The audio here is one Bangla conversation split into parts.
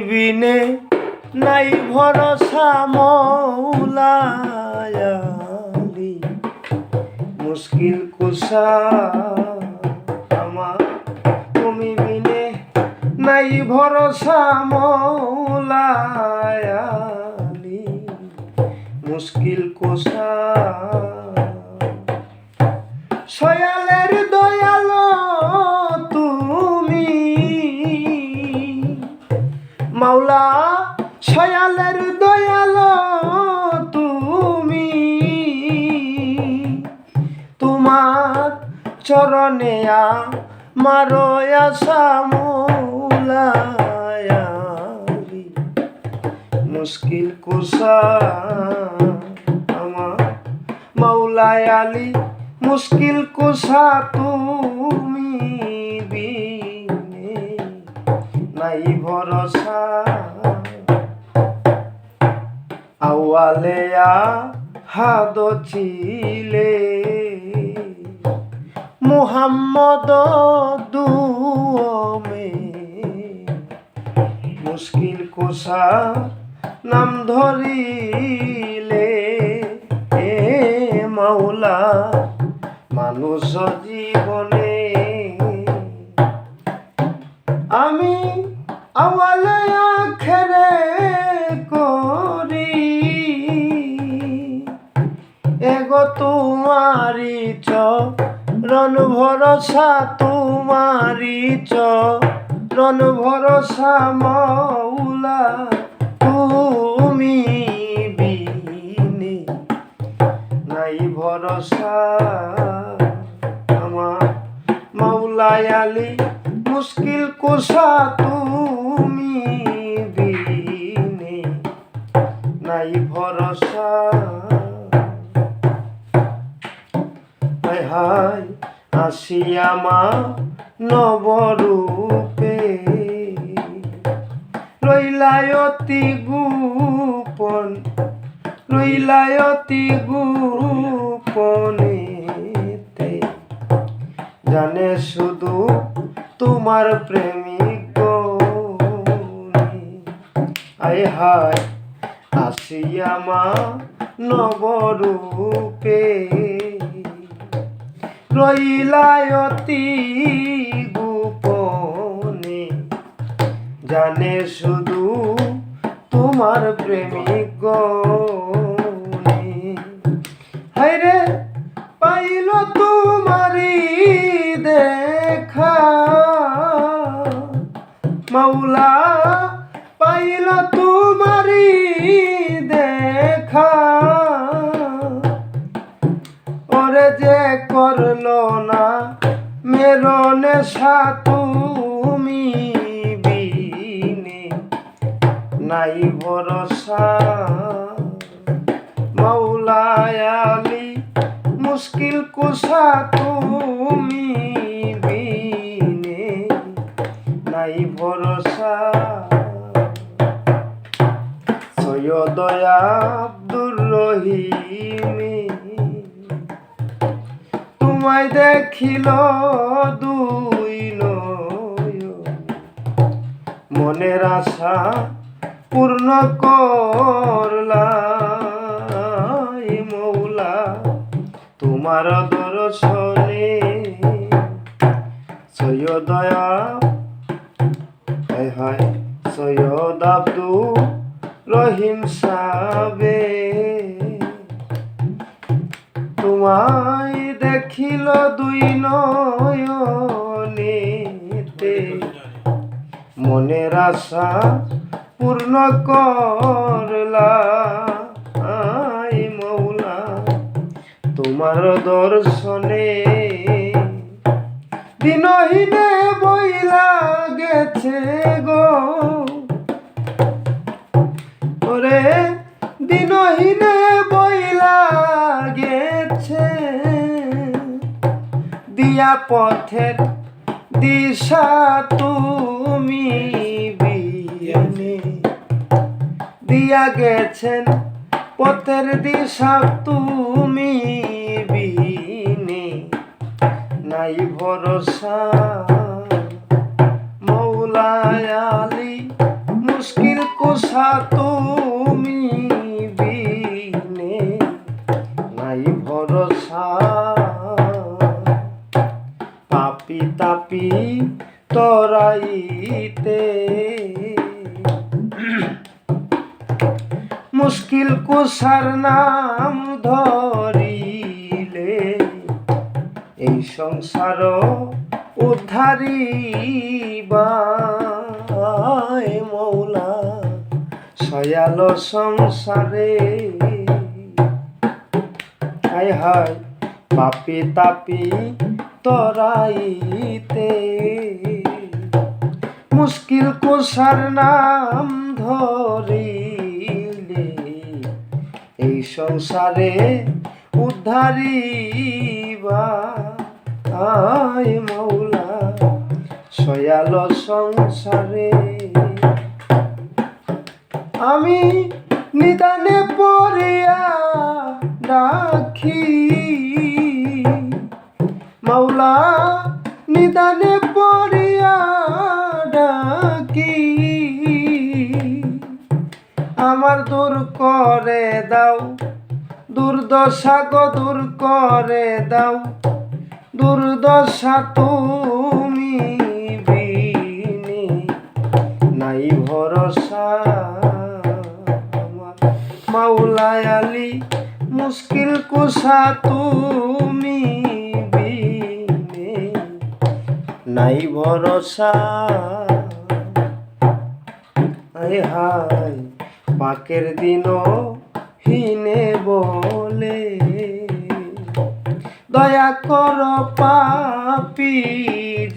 বিনে নাই ভরসা মৌলায়ালি। মুশকিল কুসা আমার, তুমি বিনে নাই ভরসা মৌলায়ালি। মুশকিল কুসা সয়ালের চরণে মারো আশা মৌলায়ালি মুশকিল কুসা আমার মাওলায় আলী, মুশকিল কুসা তুমি বিনে নাই ভরসা। আওয়ালেয়া হাদ ছিলে মুহাম্মদ দুমে মুশকিল কোষা নাম ধরিলে, এ মাওলা মানুষ জীবনে। আমি আওয়ালে আখেরে করি, এগো তোমারি চরণ ভরসা তোমারি চরণ ভরসা মৌলা, তুমি বিনে নাই ভরসা আমার মাওলায় আলী, মুশকিল কোষা তুমি বিনে নাই ভরসা। হায় হায়। আসিয়া মা নবরূপে রইলায়তি গোপন রইলায়তি গোপনেতে জানে শুধু তোমার প্রেমিক। আয় হায়, আসিয়া মা নবরূপে রইলায়তি গোপনে জানে শুধু তোমার প্রেমিক করল না। মেরনে তুমি বিনে। নাই ভরসা। মুশকিল কুসা তুমি বিনে। নাই ভরসা। সৈয়দয়া তোমায় দেখিল দুই মনের আশা পূর্ণ করলাই মৌলা, তোমার দর্শনে সৈয়দয়া, হায় হায়, সৈয়দ আব্দুল রহিম সাবে তোমায় দেখিল দুই নয়নেতে। মনের আশা পূর্ণ করলা আই মৌলা, তোমার দর্শনে দিনহীনে বইলা গেছে গো। পথের দিশা তুমি বিয়ানে। দিয়া গেছেন পথের দিশা তুমি বিনে। নাই ভরসা মৌলায়ালি মুশকিল কুসা তুমি তরাইতে। মুশকিল কুসার নাম ধরিলে, এই সংসার উদ্ধারিবাই মৌলা, সয়াল সংসারে। হায় হায়, পাপি তাপি তরাইতে। মুশকিল কুসার নাম ধরিলে এই সংসারে উদ্ধারিবা। আয় মৌলা, সয়াল সংসারে। আমি নিদানে পড়িয়া রাখি নিদানে পড়িয়া ডাকি। আমার দূর করে দাও, দুর্দশা গো দূর করে দাও। দুর্দশা তুমি বিনে, নাই ভরসা মাওলায় আলী, মুশকিল কুসা তুমি নাই ভরসা। হায় পাকের দিনও হিনে বলে। দয়া কর পাপি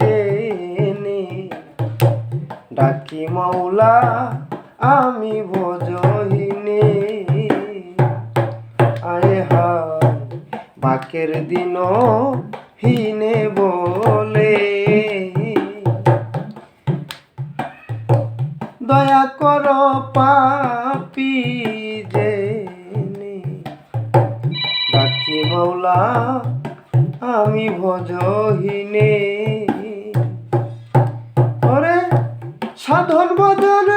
জেনে। ডাকি মাওলা, আমি ভজহিনে। আয় হায়, বাকের দিন হিনে বলে। দয়া কর পাপি জেনে। ডাকি মাওলা, আমি ভজহিনে। ওরে, সাধন বদন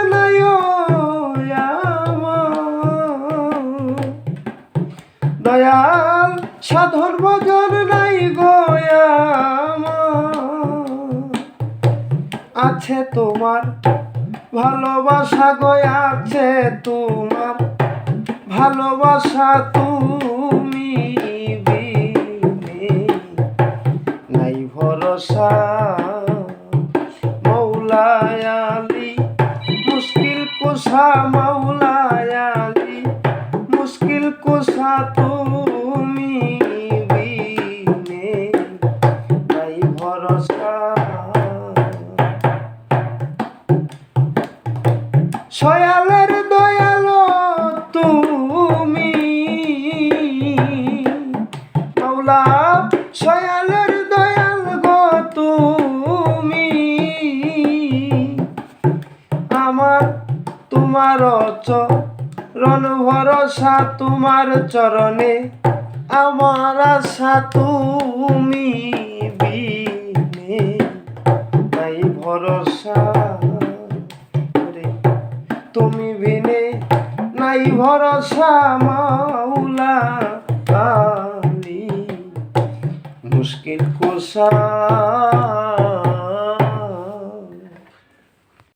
দয়াল, সাধন বদন নাই গয়াম আছে তোমার ভালোবাসা গয়াছে তোমার। ভালোবাসা তুমি ভরসা তোমার চরণে, আমার আশা তুমি বিনে। নাই ভরসা রে, তুমি বিনে। নাই ভরসা মাওলা আলী মুশকিল কোষা